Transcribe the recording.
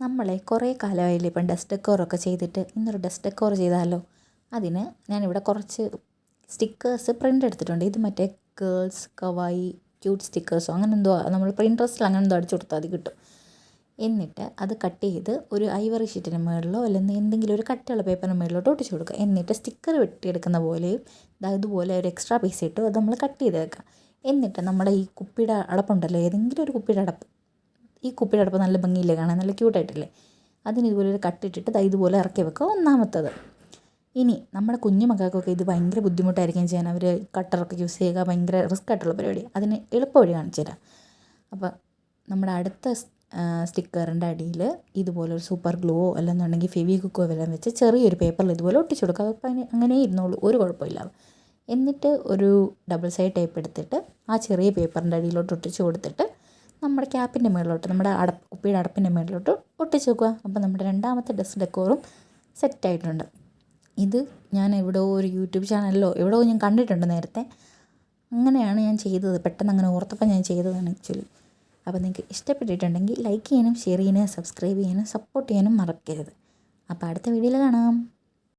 നമ്മളെ കുറേ കാലമായില്ലേ ഇപ്പം ഡസ്റ്റ് ഡെക്കോറൊക്കെ ചെയ്തിട്ട് ഇന്നൊരു ഡസ്റ്റ് ഡെക്കോർ ചെയ്താലോ? അതിന് ഞാനിവിടെ കുറച്ച് സ്റ്റിക്കേഴ്സ് പ്രിന്റ് എടുത്തിട്ടുണ്ട്. ഇത് മറ്റേ ഗേൾസ് കവായി ക്യൂട്ട് സ്റ്റിക്കേഴ്സോ അങ്ങനെ എന്തോ നമ്മൾ പ്രിൻട്രസ്റ്റിൽ അങ്ങനെ എന്തോ അടിച്ചു കൊടുത്താൽ അത് കിട്ടും. എന്നിട്ട് അത് കട്ട് ചെയ്ത് ഒരു ഐവറി ഷീറ്റിന് മുകളിലോ അല്ലെങ്കിൽ എന്തെങ്കിലും ഒരു കട്ടിയുള്ള പേപ്പറിന് മുകളിലോട്ട് ഒട്ടിച്ച് കൊടുക്കുക. എന്നിട്ട് സ്റ്റിക്കർ വെട്ടിയെടുക്കുന്ന പോലെയും ഇതുപോലെ ഒരു എക്സ്ട്രാ പീസ് ഇട്ട് അത് നമ്മൾ കട്ട് ചെയ്ത് വെക്കുക എന്നിട്ട് നമ്മുടെ ഈ കുപ്പിയുടെ അടപ്പുണ്ടല്ലോ ഏതെങ്കിലും ഒരു കുപ്പിയുടെ അടപ്പ്. ഈ കുപ്പിയുടെ അടുപ്പം നല്ല ഭംഗിയില്ലേ കാണാൻ? നല്ല ക്യൂട്ടായിട്ടില്ലേ അതിന് ഇതുപോലെ ഒരു കട്ടിട്ടിട്ട് ദാ ഇതുപോലെ ഇറക്കി വെക്കുക ഒന്നാമത്തത് ഇനി നമ്മുടെ കുഞ്ഞു മക്കൾക്കൊക്കെ ഇത് ഭയങ്കര ബുദ്ധിമുട്ടായിരിക്കും ചെയ്യാൻ. അവർ കട്ടറൊക്കെ യൂസ് ചെയ്യുക ഭയങ്കര റിസ്ക് ആയിട്ടുള്ള പരിപാടി. അതിന് എളുപ്പ വഴി കാണിച്ചു തരാം. അപ്പോൾ നമ്മുടെ അടുത്ത സ്റ്റിക്കറിന്റെ അടിയിൽ ഇതുപോലെ ഒരു സൂപ്പർ ഗ്ലൂവോ അല്ലെന്നുണ്ടെങ്കിൽ ഫെവി കുക്കോ എല്ലാം വെച്ച് ചെറിയൊരു പേപ്പറിൽ ഇതുപോലെ ഒട്ടിച്ചു കൊടുക്കുക. അപ്പോൾ അതിന് അങ്ങനെ ഇരുന്നോളൂ. ഒരു കുഴപ്പമില്ല. എന്നിട്ട് ഒരു ഡബിൾ സൈഡ് ടേപ്പ് എടുത്തിട്ട് ആ ചെറിയ പേപ്പറിന്റെ അടിയിലോട്ട് ഒട്ടിച്ചു കൊടുത്തിട്ട് നമ്മുടെ ക്യാപ്പിന്റെ മുകളിലോട്ട് നമ്മുടെ അടപ്പ് കുപ്പിയുടെ അടപ്പിന്റെ മുകളിലോട്ട് ഒട്ടിച്ച് വെക്കുക. അപ്പോൾ നമ്മുടെ രണ്ടാമത്തെ ഡ്രസ് ഡെക്കോറും സെറ്റായിട്ടുണ്ട്. ഇത് ഞാൻ എവിടെയോ ഒരു യൂട്യൂബ് ചാനലിലോ എവിടെയോ ഞാൻ കണ്ടിട്ടുണ്ട് നേരത്തെ. അങ്ങനെയാണ് ഞാൻ ചെയ്തത്. പെട്ടെന്ന് അങ്ങനെ ഓർത്തപ്പോൾ ഞാൻ ചെയ്തതാണ് ആക്ച്വലി അപ്പോൾ നിങ്ങൾക്ക് ഇഷ്ടപ്പെട്ടിട്ടുണ്ടെങ്കിൽ ലൈക്ക് ചെയ്യാനും ഷെയർ ചെയ്യാനും സബ്സ്ക്രൈബ് ചെയ്യാനും സപ്പോർട്ട് ചെയ്യാനും മറക്കരുത്. അപ്പോൾ അടുത്ത വീഡിയോയിൽ കാണാം.